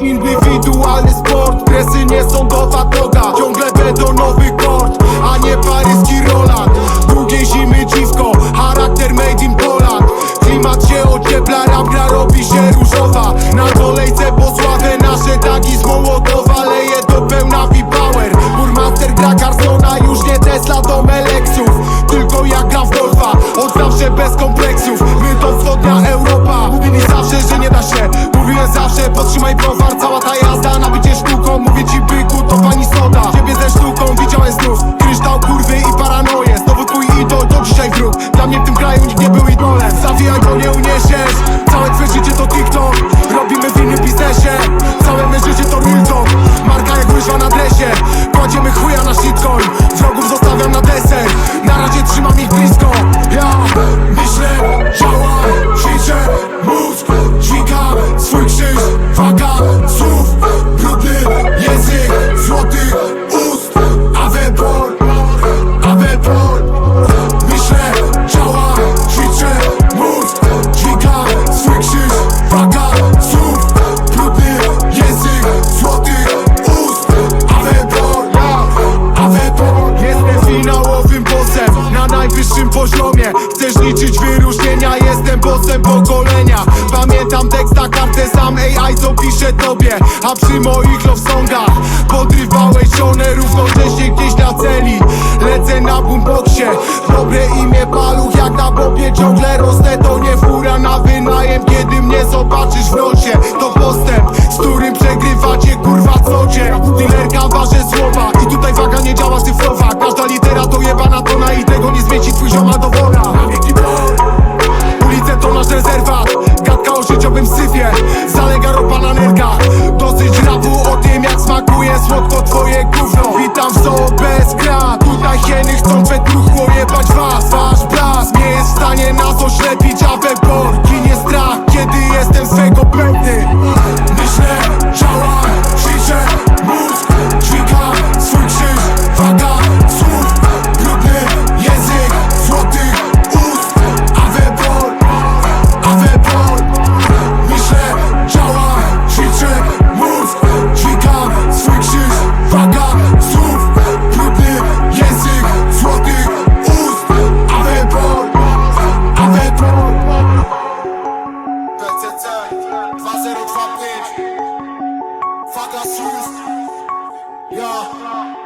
Indywidualny sport, kresy nie są do fatoga Ciągle będą nowy kord, a nie paryski Roland. Dla mnie w tym kraju nikt nie był idolem. Zawijaj, bo nie uniesiesz. Całe twoje życie to TikTok. Robimy w innym biznesie. Całe me życie to Rulton Marka jak łyżwa na dresie Kładziemy chuja na shitcoin Wrogów zostawiam na deser. Na razie trzymam ich blisko. Ja myślę, działam, ćwiczę Mózg, dźwigam swój krzyż. Waga. Poziomie Chcesz liczyć wyróżnienia Jestem bossem pokolenia. Pamiętam tekst na kartę sam AI co pisze tobie. A przy moich love songach Podrywałeś żonę równocześnie gdzieś na celi. Lecę na boomboxie Dobre imię paluch jak na bobie. Ciągle rosnę to nie fura na wynajem. Kiedy mnie zobaczysz w nocie To postęp, z którym przegrywacie kurwa co dzień. Dealerka waży słowa I tutaj waga nie działa cyfrowa Każda litera to jebana tona I zmieci twój zioma do wora. Ulice to nasz rezerwat. Gadka o życiowym syfie. Zalega ropa na nerkach Dosyć rapu o tym jak smakuje słodko twoje gówno. Witam w zoo 2025 Waga słów Ja